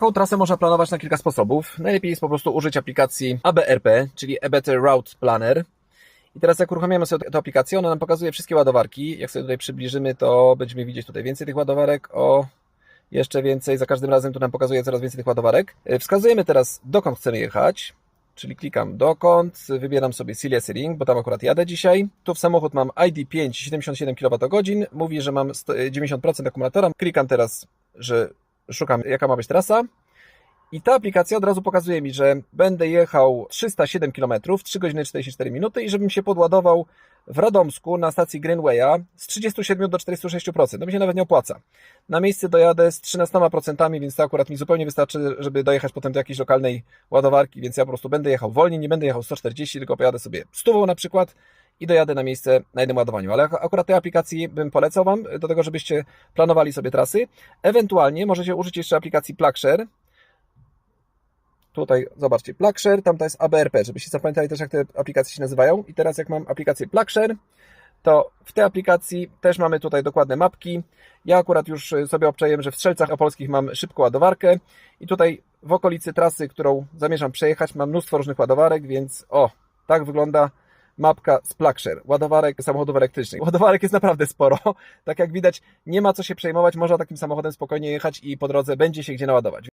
Tą trasę można planować na kilka sposobów. Najlepiej jest po prostu użyć aplikacji ABRP, czyli A Better Route Planner. I teraz jak uruchamiamy sobie tę aplikację, ona nam pokazuje wszystkie ładowarki. Jak sobie tutaj przybliżymy, to będziemy widzieć tutaj więcej tych ładowarek. O, jeszcze więcej. Za każdym razem tu nam pokazuje coraz więcej tych ładowarek. E, Wskazujemy teraz, dokąd chcemy jechać. Czyli klikam dokąd, wybieram sobie Silia Ring, bo tam akurat jadę dzisiaj. Tu w samochód mam ID5 77 kWh, mówi, że mam 100 90% akumulatora. Klikam teraz, że szukam jaka ma być trasa. I ta aplikacja od razu pokazuje mi, że będę jechał 307 km, 3 godziny 44 minuty i żebym się podładował w Radomsku na stacji Greenwaya z 37 do 46%. To mi się nawet nie opłaca. Na miejsce dojadę z 13%, więc to akurat mi zupełnie wystarczy, żeby dojechać potem do jakiejś lokalnej ładowarki, więc ja po prostu będę jechał wolniej, nie będę jechał 140, tylko pojadę sobie stówą na przykład i dojadę na miejsce na jednym ładowaniu. Ale ak- akurat tej aplikacji bym polecał Wam do tego, żebyście planowali sobie trasy. Ewentualnie możecie użyć jeszcze aplikacji PlugShare, Tutaj zobaczcie, PlugShare, tam to jest ABRP, żebyście zapamiętali też jak te aplikacje się nazywają. I teraz jak mam aplikację PlugShare, to w tej aplikacji też mamy tutaj dokładne mapki. Ja akurat już sobie obczajem, że w Strzelcach Opolskich mam szybką ładowarkę i tutaj w okolicy trasy, którą zamierzam przejechać, mam mnóstwo różnych ładowarek, więc o, tak wygląda mapka z PlugShare, ładowarek samochodów elektrycznych. Ładowarek jest naprawdę sporo. Tak jak widać, nie ma co się przejmować, można takim samochodem spokojnie jechać i po drodze będzie się gdzie naładować.